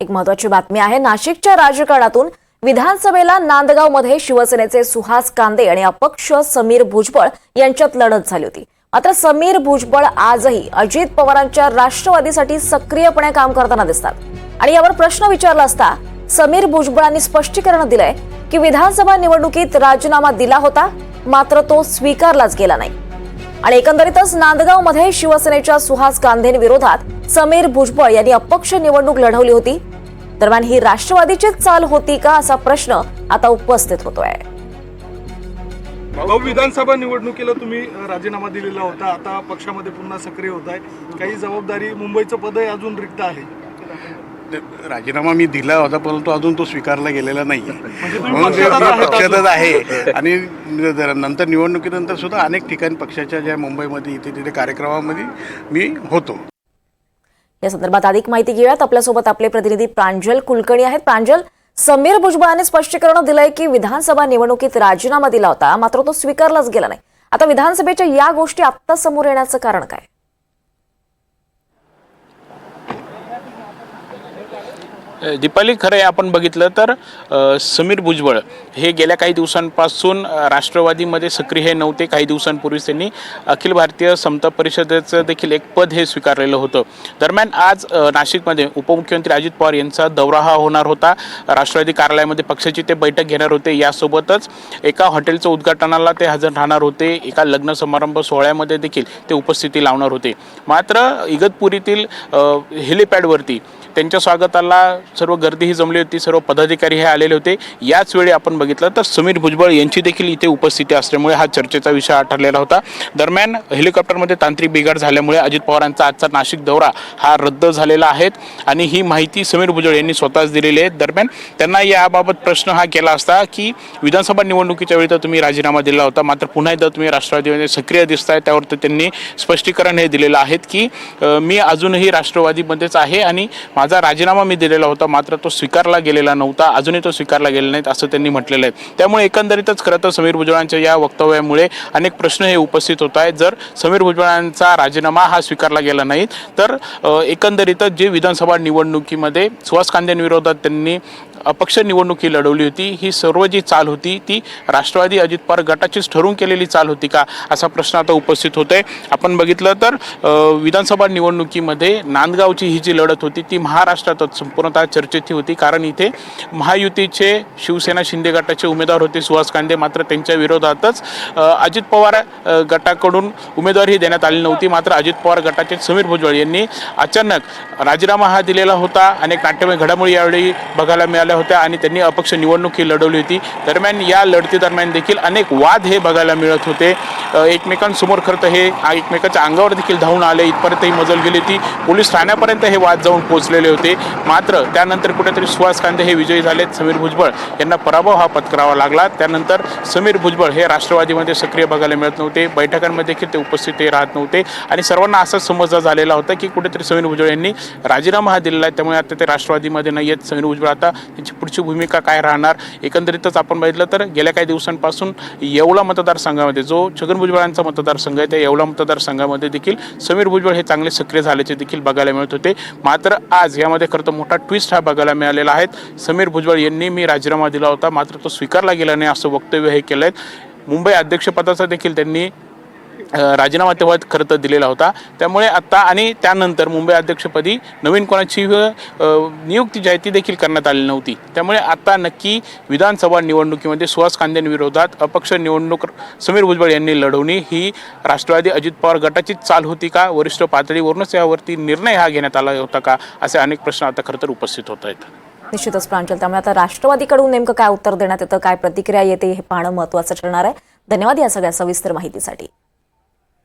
एक महत्वाची बातमी आहे. नाशिकच्या राजकारणातून विधानसभेला नांदगावमध्ये शिवसेनेचे सुहास कांदे आणि अपक्ष समीर भुजबळ यांच्यात लढत झाली होती. मात्र समीर भुजबळ आजही अजित पवारांच्या राष्ट्रवादीसाठी सक्रियपणे काम करताना दिसतात. आणि यावर प्रश्न विचारला असता समीर भुजबळांनी स्पष्टीकरण दिलंय की विधानसभा निवडणुकीत राजीनामा दिला होता मात्र तो स्वीकारलाच गेला नाही. आणि एकंदरीतच नांदगावमध्ये शिवसेनेच्या सुहास गांधींविरोधात समीर भुजबळ यांनी अपक्ष निवडणूक लढवली होती. दरम्यान ही राष्ट्रवादीचीच चाल होती का असा प्रश्न आता उपस्थित होतोय. भाऊ विधानसभा निवडणुकीला तुम्ही राजीनामा दिलेला होता. आता पक्षामध्ये पुन्हा सक्रिय होत आहे काही जबाबदारी मुंबईचं पदही अजून रिक्त आहे. राजीनामा मी दिला होता परंतु अजून तो स्वीकारला गेलेला नाही. म्हणजे म्हणून पक्षातच आहे. आणि नंतर निवडणुकीनंतर सुद्धा अनेक ठिकाणी पक्षाच्या ज्या मुंबईमध्ये इथे तिथे कार्यक्रमामध्ये मी होतो. या संदर्भात अधिक माहिती घेऊयात. आपल्यासोबत आपले प्रतिनिधी प्रांजल कुलकर्णी आहेत. प्रांजल समीर भुजबळांनी स्पष्टीकरण दिलंय की विधानसभा निवडणुकीत राजीनामा दिला होता मात्र तो स्वीकारलाच गेला नाही. आता विधानसभेच्या या गोष्टी आत्ता समोर येण्याचं कारण काय? दीपाली खरे आपण बघितलं तर समीर भुजबळ हे गेल्या काही दिवसांपासून राष्ट्रवादीमध्ये सक्रिय हे नव्हते. काही दिवसांपूर्वीच त्यांनी अखिल भारतीय समता परिषदेचं देखील एक पद हे स्वीकारलेलं होतं. दरम्यान आज नाशिकमध्ये उपमुख्यमंत्री अजित पवार यांचा दौरा हा होणार होता. राष्ट्रवादी कार्यालयामध्ये पक्षाची ते बैठक घेणार होते. यासोबतच एका हॉटेलचं उद्घाटनाला ते हजर राहणार होते. एका लग्न समारंभ सोहळ्यामध्ये देखील ते उपस्थिती लावणार होते. मात्र इगतपुरीतील हेलिपॅडवरती त्यांच्या स्वागताला सर्व गर्दी ही जमली होती सर्व पदाधिकारी हे आलेले होते. याच वेळी आपण बघितलं तर समीर भुजबळ यांची देखील इथे उपस्थिती असल्यामुळे हा चर्चेचा विषय ठरलेला होता. दरम्यान हेलिकॉप्टरमध्ये तांत्रिक बिघाड झाल्यामुळे अजित पवारांचा आजचा नाशिक दौरा हा रद्द झालेला आहे आणि ही माहिती समीर भुजबळ यांनी स्वतःच दिलेली आहे. दरम्यान त्यांना याबाबत प्रश्न हा केला असता की विधानसभा निवडणुकीच्या वेळी तर तुम्ही राजीनामा दिला होता मात्र पुन्हा एकदा तुम्ही राष्ट्रवादीमध्ये सक्रिय दिसताय त्यावर त्यांनी स्पष्टीकरण हे दिलेलं आहे की मी अजूनही राष्ट्रवादीमध्येच आहे आणि माझा राजीनामा मी दिलेला होता मात्र तो स्वीकारला गेलेला नव्हता. अजूनही तो स्वीकारला गेलेला नाही असं त्यांनी म्हटलेलं आहे. त्यामुळे एकंदरीतच खरं तर समीर भुजबळांच्या या वक्तव्यामुळे अनेक प्रश्न हे उपस्थित होत आहेत. जर समीर भुजबळांचा राजीनामा हा स्वीकारला गेला नाही तर एकंदरीतच जे विधानसभा निवडणुकीमध्ये सुहास कांद्यांविरोधात त्यांनी अपक्ष निवडणुकी लढवली होती ही सर्व जी चाल होती ती राष्ट्रवादी अजित पवार गटाचीच ठरवून केलेली चाल होती का असा प्रश्न आता उपस्थित होतोय. आपण बघितलं तर विधानसभा निवडणुकीमध्ये नांदगावची ही जी लढत होती ती महा महाराष्ट्रातच संपूर्णतः चर्चेची होती. कारण इथे महायुतीचे शिवसेना शिंदे गटाचे उमेदवार होते सुहास कांदे. मात्र त्यांच्या विरोधातच अजित पवार गटाकडून उमेदवारी देण्यात आली नव्हती. मात्र अजित पवार गटाचे समीर भुजबळ यांनी अचानक राजीनामा हा दिलेला होता. अनेक नाट्यमय घडामोडी यावेळी बघायला मिळाल्या होत्या आणि त्यांनी अपक्ष निवडणूक ही लढवली होती. दरम्यान या लढतीदरम्यान देखील अनेक वाद हे बघायला मिळत होते. एकमेकांसमोर खरं तर हे एकमेकांच्या अंगावर देखील धावून आले. इथपर्यंत ही मजल गेली होती. पोलीस ठाण्यापर्यंत हे वाद जाऊन पोहोचले पोहोचलेले होते. मात्र त्यानंतर कुठेतरी सुहास कांदे हे विजयी झालेत. समीर भुजबळ यांना पराभव हा पत्करावा लागला. त्यानंतर समीर भुजबळ हे राष्ट्रवादीमध्ये सक्रिय बघायला मिळत नव्हते. बैठकांमध्ये देखील ते उपस्थित राहत नव्हते. आणि सर्वांना असाच समजा झालेला होता की कुठेतरी समीर भुजबळ यांनी राजीनामा हा दिलेला आहे. त्यामुळे आता ते राष्ट्रवादीमध्ये नाही आहेत. समीर भुजबळ आता त्यांची पुढची भूमिका काय राहणार एकंदरीतच आपण बघितलं तर गेल्या काही दिवसांपासून येवला मतदारसंघामध्ये जो छगन भुजबळांचा मतदारसंघ आहे त्या येवला मतदारसंघामध्ये देखील समीर भुजबळ हे चांगले सक्रिय झाल्याचे देखील बघायला मिळत होते. मात्र आज यामध्ये खरं तर मोठा ट्विस्ट हा बघायला मिळालेला आहे. समीर भुजबळ यांनी मी राजीनामा दिला होता मात्र तो स्वीकारला गेला नाही असं वक्तव्य हे केलं आहे मुंबई अध्यक्षपदाचा देखील त्यांनी राजीनामा तेव्हा खरं तर दिलेला होता. त्यामुळे आत्ता आणि त्यानंतर मुंबई अध्यक्षपदी नवीन कोणाची नियुक्ती जी आहे ती देखील करण्यात आली नव्हती. त्यामुळे आत्ता नक्की विधानसभा निवडणुकीमध्ये सुहास कांद्यांविरोधात अपक्ष निवडणूक समीर भुजबळ यांनी लढवणी. ही राष्ट्रवादी अजित पवार गटाचीच चाल होती का? वरिष्ठ पातळीवरूनच यावरती निर्णय हा घेण्यात आला होता का? असे अनेक प्रश्न आता खरं तर उपस्थित होत आहेत. निश्चितच प्रांजल. त्यामुळे आता राष्ट्रवादीकडून नेमकं काय उत्तर देण्यात येतं काय प्रतिक्रिया येते हे पाहणं महत्वाचं ठरणार आहे. धन्यवाद या सगळ्या सविस्तर माहितीसाठी.